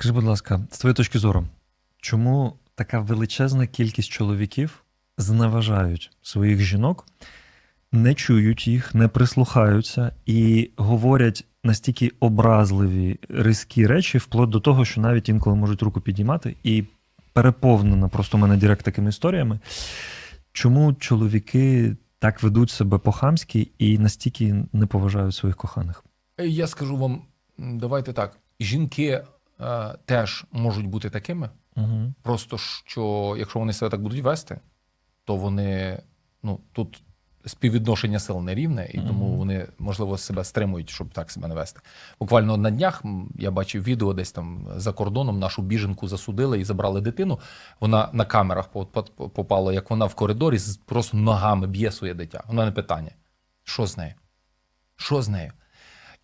Скажи, будь ласка, з твоєї точки зору, чому така величезна кількість чоловіків зневажають своїх жінок, не чують їх, не прислухаються і говорять настільки образливі, різкі речі, вплоть до того, що навіть інколи можуть руку підіймати, і переповнена просто мене директ такими історіями. Чому чоловіки так ведуть себе по-хамськи і настільки не поважають своїх коханих? Я скажу вам, давайте так. Жінки е, теж можуть бути такими. Угу. Просто що якщо вони себе так будуть вести, то вони ну тут співвідношення сил нерівне, і тому вони можливо себе стримують, щоб так себе не вести. Буквально на днях я бачив відео десь там за кордоном. Нашу біженку засудили і забрали дитину. Вона на камерах по- по- попала, як вона в коридорі просто ногами б'є своє дитя. Вона не питання. Що з нею? Що з нею?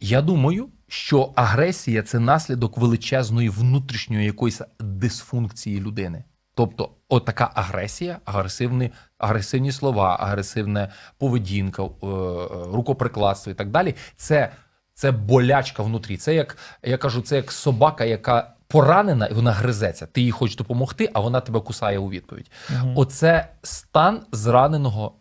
Я думаю, що агресія це наслідок величезної внутрішньої якоїсь дисфункції людини. Тобто, отака агресія, агресивні, агресивні слова, агресивна поведінка, е, е, рукоприкладство і так далі. Це, це болячка внутрі. Це як я кажу, це як собака, яка поранена, і вона гризеться. Ти їй хочеш допомогти, а вона тебе кусає у відповідь. Оце стан зраненого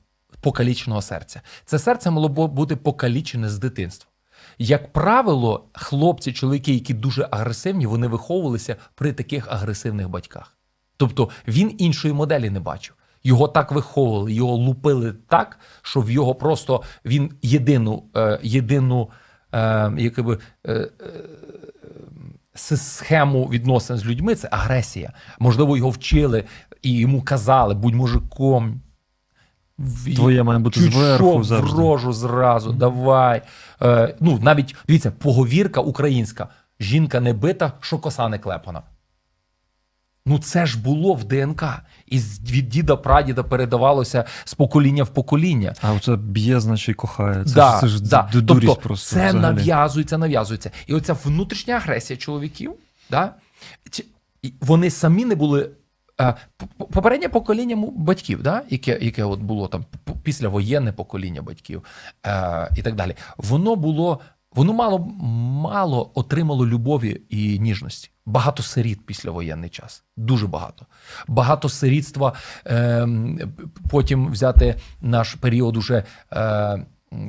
покаліченого серця. Це серце мало б бути покалічене з дитинства. Як правило, хлопці, чоловіки, які дуже агресивні, вони виховувалися при таких агресивних батьках. Тобто він іншої моделі не бачив. Його так виховували, його лупили так, що в його просто він єдину, е, єдину е, якби, е, е, схему відносин з людьми це агресія. Можливо, його вчили і йому казали, будь мужиком. Твоє має бути чуть зверху що, в рожу зразу, давай. Е, ну, навіть дивіться, поговірка українська: жінка не бита, що коса не клепана. Ну, це ж було в ДНК. І від діда прадіда передавалося з покоління в покоління. А оце б'є, значить, кохає. Це, да, ж, це ж да. дурість тобто, просто. це взагалі. нав'язується, нав'язується. І оця внутрішня агресія чоловіків, да, вони самі не були. Е, Попереднє покоління батьків, да, яке, яке от було там післявоєнне покоління батьків е, і так далі, воно було, воно мало, мало отримало любові і ніжності. Багато сиріт післявоєнний час. Дуже багато. Багато сирітства. Е, потім взяти наш період уже. Е,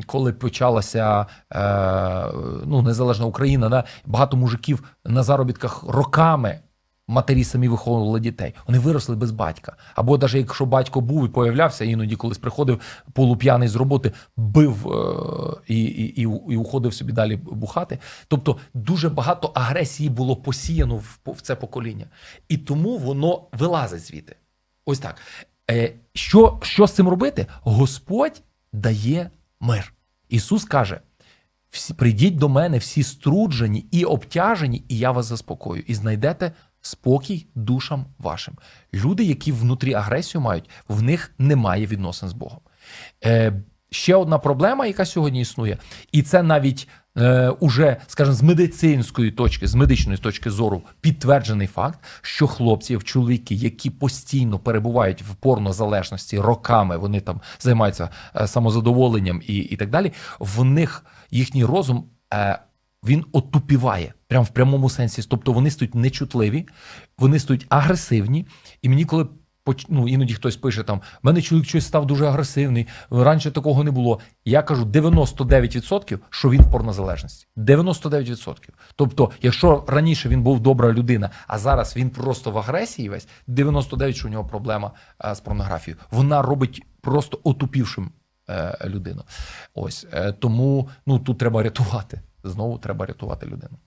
коли почалася е, ну, незалежна Україна, да, багато мужиків на заробітках роками матері самі виховували дітей. Вони виросли без батька. Або навіть якщо батько був і появлявся, іноді колись приходив полуп'яний з роботи, бив е, і, і, і, і уходив собі далі бухати. Тобто дуже багато агресії було посіяно в, в це покоління. І тому воно вилазить звідти. Ось так. Е, що, що з цим робити? Господь дає мир. Ісус каже: всі, прийдіть до мене, всі струджені і обтяжені, і я вас заспокою, і знайдете спокій душам вашим. Люди, які внутрі агресію мають, в них немає відносин з Богом. Е, ще одна проблема, яка сьогодні існує, і це навіть е, уже, скажімо, з медицинської точки, з медичної точки зору підтверджений факт, що хлопці, чоловіки, які постійно перебувають в порнозалежності роками, вони там займаються е, самозадоволенням і, і так далі. В них їхній розум. Е, він отупіває прямо в прямому сенсі. Тобто вони стають нечутливі, вони стають агресивні. І мені, коли ну, іноді хтось пише там: в мене чоловік щось став дуже агресивний, раніше такого не було. Я кажу 99%, що він в порнозалежності. 99%. Тобто, якщо раніше він був добра людина, а зараз він просто в агресії весь, 99% що у нього проблема е, з порнографією. Вона робить просто отупівшим е, людину. Ось е, тому ну тут треба рятувати. Знову треба рятувати людину.